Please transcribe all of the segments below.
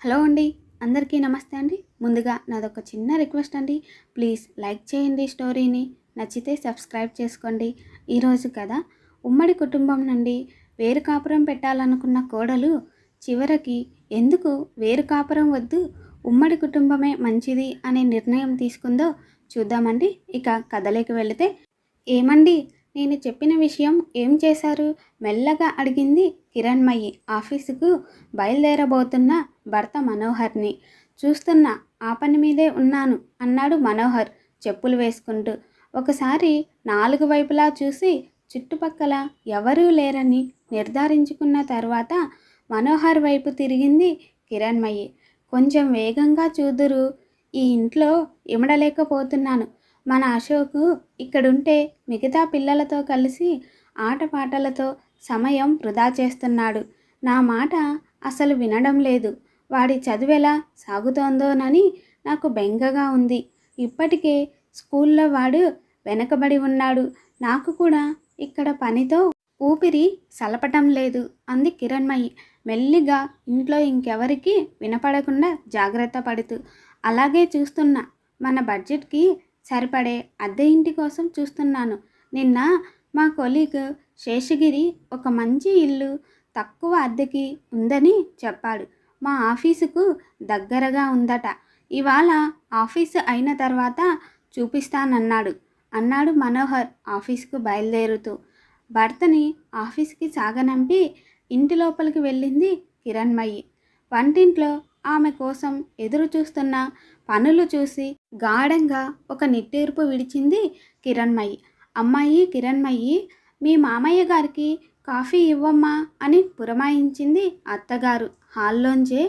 Hello అండి అందరికీ నమస్తే అండి. ముందుగా నాదొక చిన్న రిక్వెస్ట్ అండి. ప్లీజ్ లైక్ చేయండి స్టోరీని నచ్చితే సబ్స్క్రైబ్ చేసుకోండి. ఈరోజు కథ ఉమ్మడి కుటుంబం నుండి వేరు కాపురం పెట్టాలనుకున్న కోడలు చివరికి ఎందుకు వేరు కాపురం వద్దు ఉమ్మడి కుటుంబమే మంచిది అనే నిర్ణయం తీసుకుందో చూద్దామండి. ఇక కథలోకి వెళితే ఏమండి నేను చెప్పిన విషయం ఏం చేశారు? మెల్లగా అడిగింది కిరణ్మయి. ఆఫీసుకు బయలుదేరబోతున్న భర్త మనోహర్ని. చూస్తున్నా ఆ పని మీదే ఉన్నాను అన్నాడు మనోహర్ చెప్పులు వేసుకుంటూ. ఒకసారి నాలుగు వైపులా చూసి చుట్టుపక్కల ఎవరూ లేరని నిర్ధారించుకున్న తర్వాత మనోహర్ వైపు తిరిగింది కిరణ్మయి. కొంచెం వేగంగా చూదురు. ఈ ఇంట్లో ఇమడలేకపోతున్నాను. మన అశోకు ఇక్కడుంటే మిగతా పిల్లలతో కలిసి ఆటపాటలతో సమయం వృధా చేస్తున్నాడు. నా మాట అసలు వినడం లేదు. వాడి చదువెలా సాగుతోందోనని నాకు బెంగగా ఉంది. ఇప్పటికే స్కూల్లో వాడు వెనకబడి ఉన్నాడు. నాకు కూడా ఇక్కడ పనితో ఊపిరి సలపటం లేదు. అంది కిరణ్మయి. మెల్లిగా ఇంట్లో ఇంకెవరికి వినపడకుండా జాగ్రత్త పడుతూ. అలాగే చూస్తున్నా మన బడ్జెట్కి సరిపడే అద్దె ఇంటి కోసం చూస్తున్నాను. నిన్న మా కొలీగ్ శేషగిరి ఒక మంచి ఇల్లు తక్కువ అద్దెకి ఉందని చెప్పాడు. మా ఆఫీసుకు దగ్గరగా ఉందట. ఇవాళ ఆఫీసు అయిన తర్వాత చూపిస్తానన్నాడు. అన్నాడు మనోహర్ ఆఫీసుకు బయలుదేరుతూ. భర్తని ఆఫీస్కి సాగనంపి ఇంటి లోపలికి వెళ్ళింది కిరణ్మయి. వంటింట్లో ఆమె కోసం ఎదురు చూస్తున్న పనులు చూసి గాఢంగా ఒక నిట్టూర్పు విడిచింది కిరణ్మయి. అమ్మాయి కిరణ్మయి మీ మామయ్య గారికి కాఫీ ఇవ్వమ్మా అని పురమాయించింది అత్తగారు. హాల్లోంచే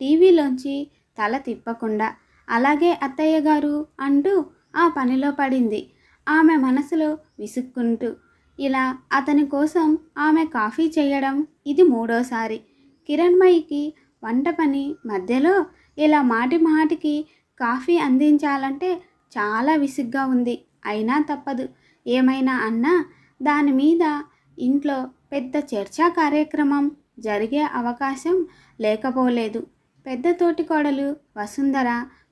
టీవీలోంచి తల తిప్పకుండా అలాగే అత్తయ్య గారు అంటూ ఆ పనిలో పడింది. ఆమె మనసులో విసుక్కుంటూ ఇలా అతని కోసం ఆమె కాఫీ చేయడం ఇది మూడోసారి. కిరణ్మయికి వంట పని మధ్యలో ఇలా మాటి మాటికి కాఫీ అందించాలంటే చాలా విసుగ్గా ఉంది. అయినా తప్పదు. ఏమైనా అన్నా దాని మీద ఇంట్లో పెద్ద చర్చా కార్యక్రమం జరిగే అవకాశం లేకపోలేదు. పెద్ద తోటి కోడలు వసుంధర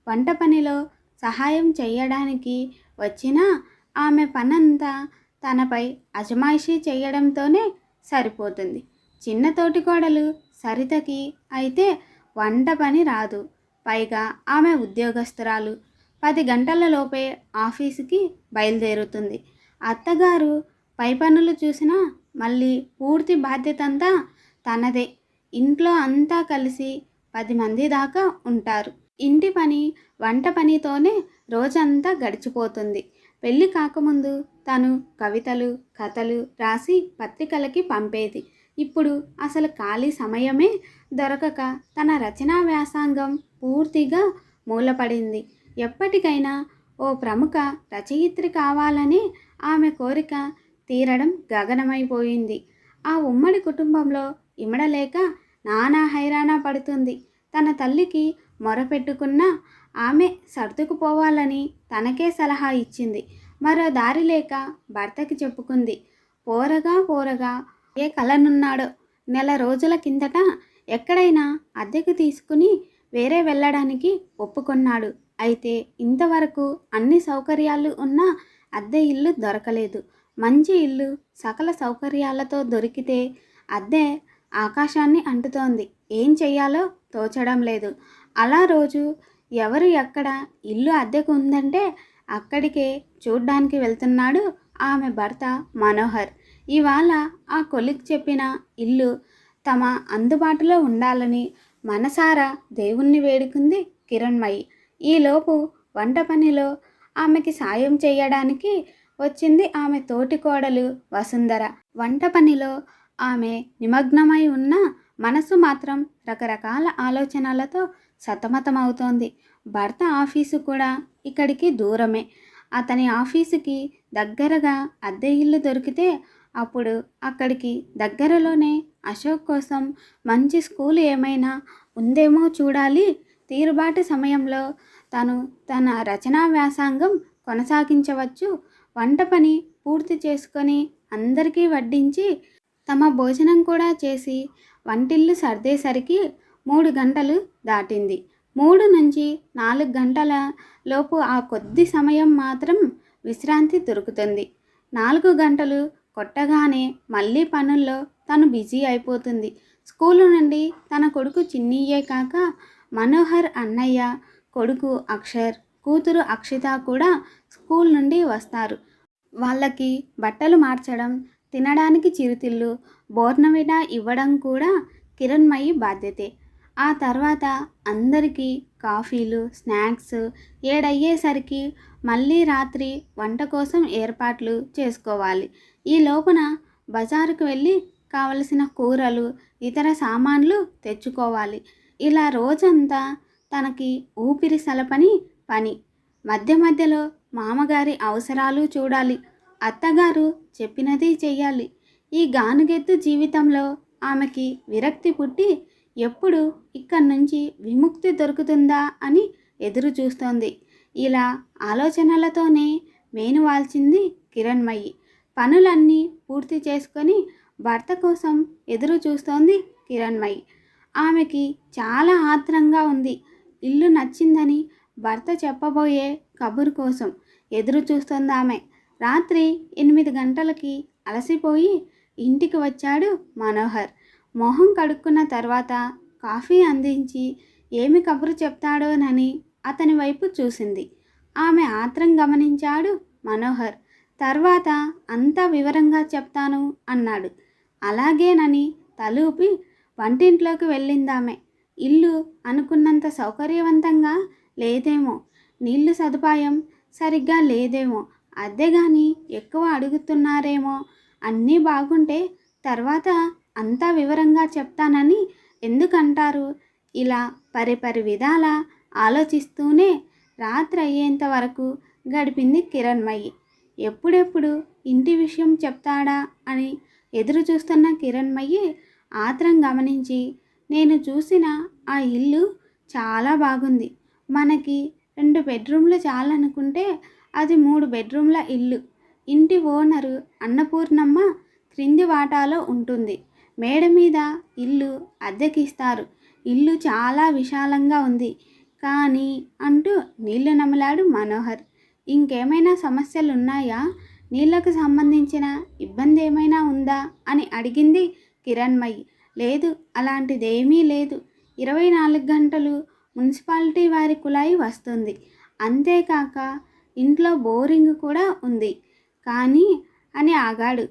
వంట పనిలో సహాయం చేయడానికి వచ్చినా ఆమె పనంతా తనపై అజమాయిషీ చేయడంతోనే సరిపోతుంది. చిన్న తోటి కోడలు సరితకి అయితే వంట పని రాదు. పైగా ఆమె ఉద్యోగస్తురాలు. పది గంటలలోపే ఆఫీసుకి బయలుదేరుతుంది. అత్తగారు పై పనులు చూసినా మళ్ళీ పూర్తి బాధ్యత అంతా తనదే. ఇంట్లో అంతా కలిసి పది మంది దాకా ఉంటారు. ఇంటి పని వంట పనితోనే రోజంతా గడిచిపోతుంది. పెళ్ళి కాకముందు తను కవితలు కథలు రాసి పత్రికలకి పంపేది. ఇప్పుడు అసలు ఖాళీ సమయమే దొరకక తన రచనా వ్యాసంగం పూర్తిగా మూలపడింది. ఎప్పటికైనా ఓ ప్రముఖ రచయిత్రి కావాలని ఆమె కోరిక తీరడం గగనమైపోయింది. ఆ ఉమ్మడి కుటుంబంలో ఇమడలేక నానా హైరాణ పడుతుంది. తన తల్లికి మొరపెట్టుకున్న ఆమె సర్దుకుపోవాలని తనకే సలహా ఇచ్చింది. మరో దారి లేక భర్తకి చెప్పుకుంది. పోరగా పోరగా ఏ కలనున్నాడో నెల రోజుల కిందట ఎక్కడైనా అద్దెకు తీసుకుని వేరే వెళ్ళడానికి ఒప్పుకున్నాడు. అయితే ఇంతవరకు అన్ని సౌకర్యాలు ఉన్న అద్దె ఇల్లు దొరకలేదు. మంచి ఇల్లు సకల సౌకర్యాలతో దొరికితే అద్దె ఆకాశాన్ని అంటుతోంది. ఏం చెయ్యాలో తోచడం లేదు. అలా రోజు ఎవరు ఎక్కడ ఇల్లు అద్దెకు ఉందంటే అక్కడికే చూడ్డానికి వెళ్తున్నాడు ఆమె భర్త మనోహర్. ఇవాళ ఆ కొలిక్ చెప్పిన ఇల్లు తమ అందుబాటులో ఉండాలని మనసారా దేవుణ్ణి వేడుకుంది కిరణ్మయి. ఈలోపు వంట పనిలో ఆమెకి సాయం చేయడానికి వచ్చింది ఆమె తోటి కోడలు వసుంధర. వంట పనిలో ఆమె నిమగ్నమై ఉన్న మనసు మాత్రం రకరకాల ఆలోచనలతో సతమతమవుతోంది. భర్త ఆఫీసు కూడా ఇక్కడికి దూరమే. అతని ఆఫీసుకి దగ్గరగా అద్దె ఇల్లు దొరికితే అప్పుడు అక్కడికి దగ్గరలోనే అశోక్ కోసం మంచి స్కూల్ ఏమైనా ఉందేమో చూడాలి. తీరుబాటు సమయంలో తను తన రచనా వ్యాసంగం కొనసాగించవచ్చు. వంట పని పూర్తి చేసుకొని అందరికీ వడ్డించి తమ భోజనం కూడా చేసి వంటిల్లు సర్దేసరికి మూడు గంటలు దాటింది. మూడు నుంచి నాలుగు గంటల లోపు ఆ కొద్ది సమయం మాత్రం విశ్రాంతి దొరుకుతుంది. నాలుగు గంటలు కొట్టగానే మళ్ళీ పనుల్లో తను బిజీ అయిపోతుంది. స్కూలు నుండి తన కొడుకు చిన్నయ్యే కాక మనోహర్ అన్నయ్య కొడుకు అక్షర్ కూతురు అక్షిత కూడా స్కూల్ నుండి వస్తారు. వాళ్ళకి బట్టలు మార్చడం తినడానికి చిరుతిళ్ళు బోర్నవిడా ఇవ్వడం కూడా కిరణ్మయి బాధ్యతే. ఆ తర్వాత అందరికీ కాఫీలు స్నాక్స్ ఏడయ్యేసరికి మళ్ళీ రాత్రి వంట కోసం ఏర్పాట్లు చేసుకోవాలి. ఈ లోపున బజారుకు వెళ్ళి కావలసిన కూరలు ఇతర సామాన్లు తెచ్చుకోవాలి. ఇలా రోజంతా తనకి ఊపిరి సలపని పని. మధ్య మధ్యలో మామగారి అవసరాలు చూడాలి. అత్తగారు చెప్పినది చెయ్యాలి. ఈ గానుగెత్తు జీవితంలో ఆమెకి విరక్తి పుట్టి ఎప్పుడు ఇక్కడి నుంచి విముక్తి దొరుకుతుందా అని ఎదురు చూస్తోంది. ఇలా ఆలోచనలతోనే మేను వాల్చింది కిరణ్మయి. పనులన్నీ పూర్తి చేసుకొని భర్త కోసం ఎదురు చూస్తోంది కిరణ్మయి. ఆమెకి చాలా ఆత్రంగా ఉంది. ఇల్లు నచ్చిందని భర్త చెప్పబోయే కబురు కోసం ఎదురు చూస్తోంది ఆమె. రాత్రి ఎనిమిది గంటలకి అలసిపోయి ఇంటికి వచ్చాడు మనోహర్. మొహం కడుక్కున్న తర్వాత కాఫీ అందించి ఏమి కబురు చెప్తాడోనని అతని వైపు చూసింది. ఆమె ఆత్రం గమనించాడు మనోహర్. తర్వాత అంతా వివరంగా చెప్తాను అన్నాడు. అలాగేనని తలూపి వంటింట్లోకి వెళ్ళిందామె. ఇల్లు అనుకున్నంత సౌకర్యవంతంగా లేదేమో. నీళ్ళు సదుపాయం సరిగ్గా లేదేమో. అద్దె కానీ ఎక్కువ అడుగుతున్నారేమో. అన్నీ బాగుంటే తర్వాత అంతా వివరంగా చెప్తానని ఎందుకంటారు? ఇలా పరిపరి విధాల ఆలోచిస్తూనే రాత్రి అయ్యేంత వరకు గడిపింది కిరణ్మయ్యి ఎప్పుడెప్పుడు ఇంటి విషయం చెప్తాడా అని ఎదురు చూస్తున్న కిరణ్మయ్యి ఆత్రం గమనించి నేను చూసిన ఆ ఇల్లు చాలా బాగుంది. మనకి రెండు బెడ్రూమ్లు చాలనుకుంటే అది మూడు బెడ్రూమ్ల ఇల్లు. ఇంటి ఓనరు అన్నపూర్ణమ్మ క్రింది వాటాలో ఉంటుంది. మేడ మీద ఇల్లు అద్దెకిస్తారు. ఇల్లు చాలా విశాలంగా ఉంది. కానీ అంటూ నీళ్ళు నమలాడు మనోహర్. ఇంకేమైనా సమస్యలు ఉన్నాయా నీళ్ళకు సంబంధించిన ఇబ్బంది ఏమైనా ఉందా? అని అడిగింది కిరణ్మయి. లేదు అలాంటిదేమీ లేదు. ఇరవై నాలుగు గంటలు మున్సిపాలిటీ వారి కుళాయి వస్తుంది. అంతేకాక ఇంట్లో బోరింగ్ కూడా ఉంది. కానీ అని ఆగాడు.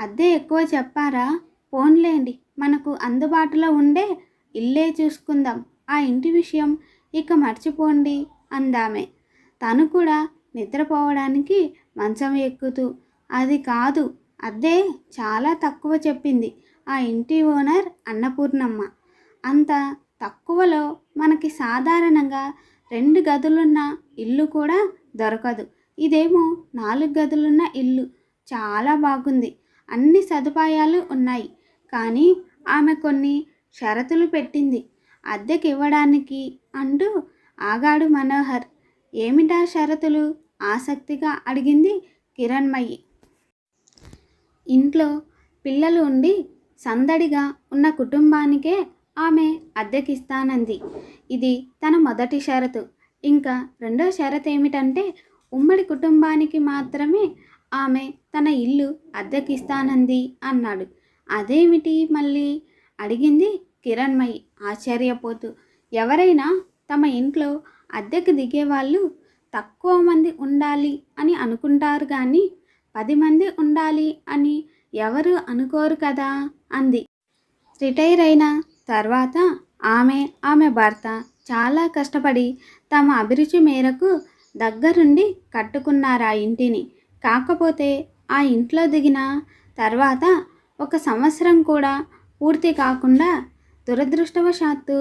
అద్దె ఎక్కువ చెప్పారా? పోన్లేండి మనకు అందుబాటులో ఉండే ఇల్లే చూసుకుందాం. ఆ ఇంటి విషయం ఇక మర్చిపోండి అందామే. తను కూడా నిద్రపోవడానికి మంచం ఎక్కుతూ. అది కాదు అద్దే చాలా తక్కువ చెప్పింది ఆ ఇంటి ఓనర్ అన్నపూర్ణమ్మ. అంత తక్కువలో మనకి సాధారణంగా రెండు గదులున్న ఇల్లు కూడా దొరకదు. ఇదేమో నాలుగు గదులున్న ఇల్లు. చాలా బాగుంది. అన్ని సదుపాయాలు ఉన్నాయి. కానీ ఆమె కొన్ని షరతులు పెట్టింది. అద్దెకి ఇవ్వడానికి అంటూ ఆగాడు మనోహర్. ఏమిటా షరతులు? ఆసక్తిగా అడిగింది కిరణ్మయి. ఇంట్లో పిల్లలు ఉండి సందడిగా ఉన్న కుటుంబానికే ఆమె అద్దెకిస్తానంది. ఇది తన మొదటి షరతు. ఇంకా రెండో షరతు ఏమిటంటే ఉమ్మడి కుటుంబానికి మాత్రమే ఆమె తన ఇల్లు అద్దెకిస్తానంది అన్నాడు. అదేమిటి మళ్ళీ? అడిగింది కిరణ్మయి ఆశ్చర్యపోతూ. ఎవరైనా తమ ఇంట్లో అద్దెకు దిగేవాళ్ళు తక్కువ మంది ఉండాలి అని అనుకుంటారు కానీ పది మంది ఉండాలి అని ఎవరు అనుకోరు కదా అంది. రిటైర్ అయిన తర్వాత ఆమె ఆమె భర్త చాలా కష్టపడి తమ అభిరుచి మేరకు దగ్గరుండి కట్టుకున్నారు ఆ ఇంటిని. కాకపోతే ఆ ఇంట్లో దిగిన తర్వాత ఒక సంవత్సరం కూడా పూర్తి కాకుండా దురదృష్టవశాత్తు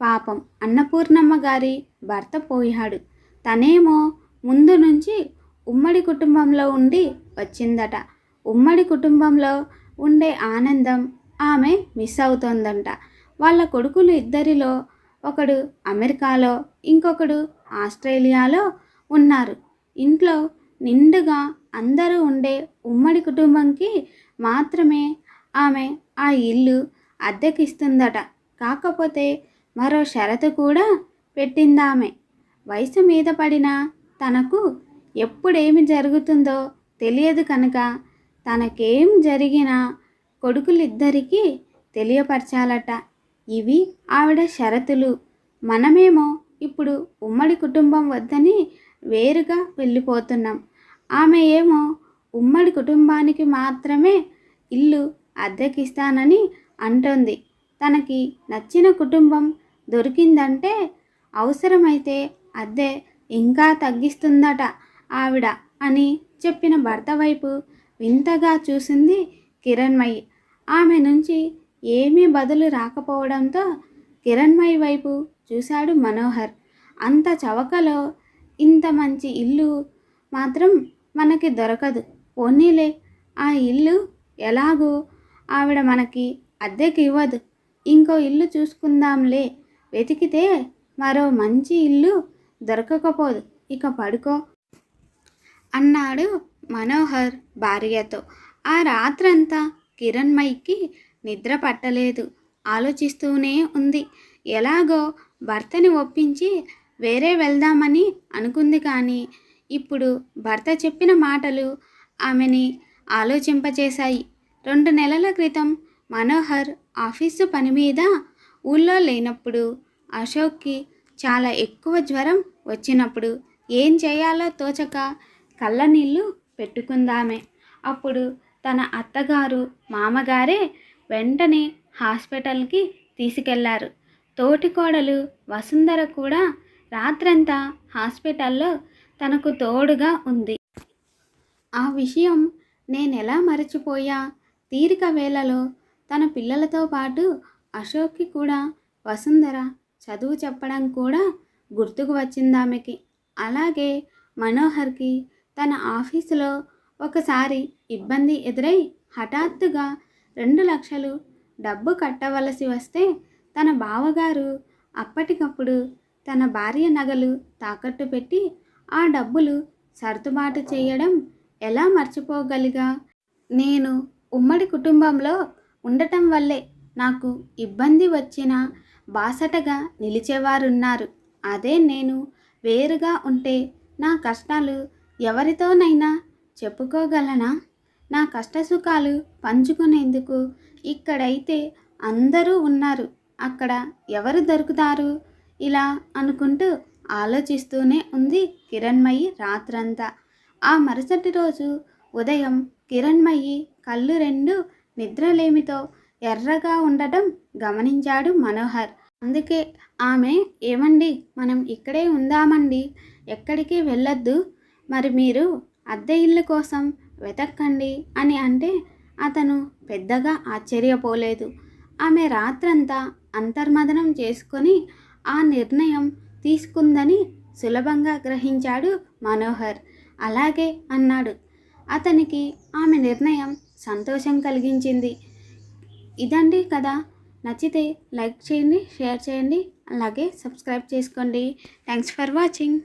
పాపం అన్నపూర్ణమ్మ గారి భర్త పోయాడు. తనేమో ముందు నుంచి ఉమ్మడి కుటుంబంలో ఉండి వచ్చిందట. ఉమ్మడి కుటుంబంలో ఉండే ఆనందం ఆమె మిస్ అవుతోందంట. వాళ్ళ కొడుకులు ఇద్దరిలో ఒకడు అమెరికాలో ఇంకొకడు ఆస్ట్రేలియాలో ఉన్నారు. ఇంట్లో నిండుగా అందరూ ఉండే ఉమ్మడి కుటుంబంకి మాత్రమే ఆమె ఆ ఇల్లు అద్దెకిస్తుందట. కాకపోతే మరో షరతు కూడా పెట్టిందామె. వయసు మీద పడిన తనకు ఎప్పుడేమి జరుగుతుందో తెలియదు కనుక తనకేం జరిగినా కొడుకులిద్దరికీ తెలియపరచాలట. ఇవి ఆవిడ షరతులు. మనమేమో ఇప్పుడు ఉమ్మడి కుటుంబం వద్దని వేరుగా వెళ్ళిపోతున్నాం. ఆమె ఏమో ఉమ్మడి కుటుంబానికి మాత్రమే ఇల్లు అద్దెకిస్తానని అంటోంది. తనకి నచ్చిన కుటుంబం దొరికిందంటే అవసరమైతే అద్దె ఇంకా తగ్గిస్తుందట ఆవిడ అని చెప్పిన భర్త వైపు వింతగా చూసింది కిరణ్మయి. ఆమె నుంచి ఏమీ బదులు రాకపోవడంతో కిరణ్మయి వైపు చూశాడు మనోహర్. అంత చవకలో ఇంత మంచి ఇల్లు మాత్రం మనకి దొరకదు. పోనీలే ఆ ఇల్లు ఎలాగో ఆవిడ మనకి అద్దెకి ఇవ్వదు. ఇంకో ఇల్లు చూసుకుందాంలే. వెతికితే మరో మంచి ఇల్లు దొరకకపోదు. ఇక పడుకో. అన్నాడు మనోహర్ భార్యతో. ఆ రాత్రంతా కిరణ్మయికి నిద్ర పట్టలేదు. ఆలోచిస్తూనే ఉంది. ఎలాగో భర్తని ఒప్పించి వేరే వెళ్దామని అనుకుంది కానీ ఇప్పుడు భర్త చెప్పిన మాటలు ఆమెని ఆలోచింపచేశాయి రెండు నెలల క్రితం మనోహర్ ఆఫీసు పని మీద ఊళ్ళో లేనప్పుడు అశోక్కి చాలా ఎక్కువ జ్వరం వచ్చినప్పుడు ఏం చేయాలో తోచక కళ్ళనీళ్ళు పెట్టుకుందామే. అప్పుడు తన అత్తగారు మామగారే వెంటనే హాస్పిటల్కి తీసుకెళ్ళారు. తోటికోడలు వసుంధర కూడా రాత్రంతా హాస్పిటల్లో తనకు తోడుగా ఉంది. ఆ విషయం నేనెలా మరచిపోయా? తీరిక వేళలో తన పిల్లలతో పాటు అశోక్కి కూడా వసుంధర చదువు చెప్పడం కూడా గుర్తుకు వచ్చింది ఆమెకి అలాగే మనోహర్కి తన ఆఫీసులో ఒకసారి ఇబ్బంది ఎదురై హఠాత్తుగా రెండు లక్షలు డబ్బు కట్టవలసి వస్తే తన బావగారు అప్పటికప్పుడు తన భార్య నగలు తాకట్టు పెట్టి ఆ డబ్బులు సర్దుబాటు చేయడం ఎలా మర్చిపోగలిగా? నేను ఉమ్మడి కుటుంబంలో ఉండటం వల్లే నాకు ఇబ్బంది వచ్చినా బాసటగా నిలిచేవారున్నారు. అదే నేను వేరుగా ఉంటే నా కష్టాలు ఎవరితోనైనా చెప్పుకోగలనా? నా కష్టసుఖాలు పంచుకునేందుకు ఇక్కడైతే అందరూ ఉన్నారు. అక్కడ ఎవరు దొరుకుతారు? ఇలా అనుకుంటూ ఆలోచిస్తూనే ఉంది కిరణ్మయి రాత్రంతా. ఆ మరుసటి రోజు ఉదయం కిరణ్మయి కళ్ళు రెండు నిద్రలేమితో ఎర్రగా ఉండటం గమనించాడు మనోహర్. అందుకే ఆమె ఏమండి మనం ఇక్కడే ఉందామండి. ఎక్కడికి వెళ్ళొద్దు. మరి మీరు అద్దె ఇల్లు కోసం వెతక్కండి అని అంటే అతను పెద్దగా ఆశ్చర్యపోలేదు. ఆమె రాత్రంతా అంతర్మదనం చేసుకొని ఆ నిర్ణయం తీసుకుందని సులభంగా గ్రహించాడు మనోహర్. అలాగే అన్నాడు. అతనికి ఆమె నిర్ణయం సంతోషం కలిగించింది. ఇదండి కదా నచ్చితే లైక్ చేయండి షేర్ చేయండి అలాగే సబ్స్క్రైబ్ చేసుకోండి. Thanks for watching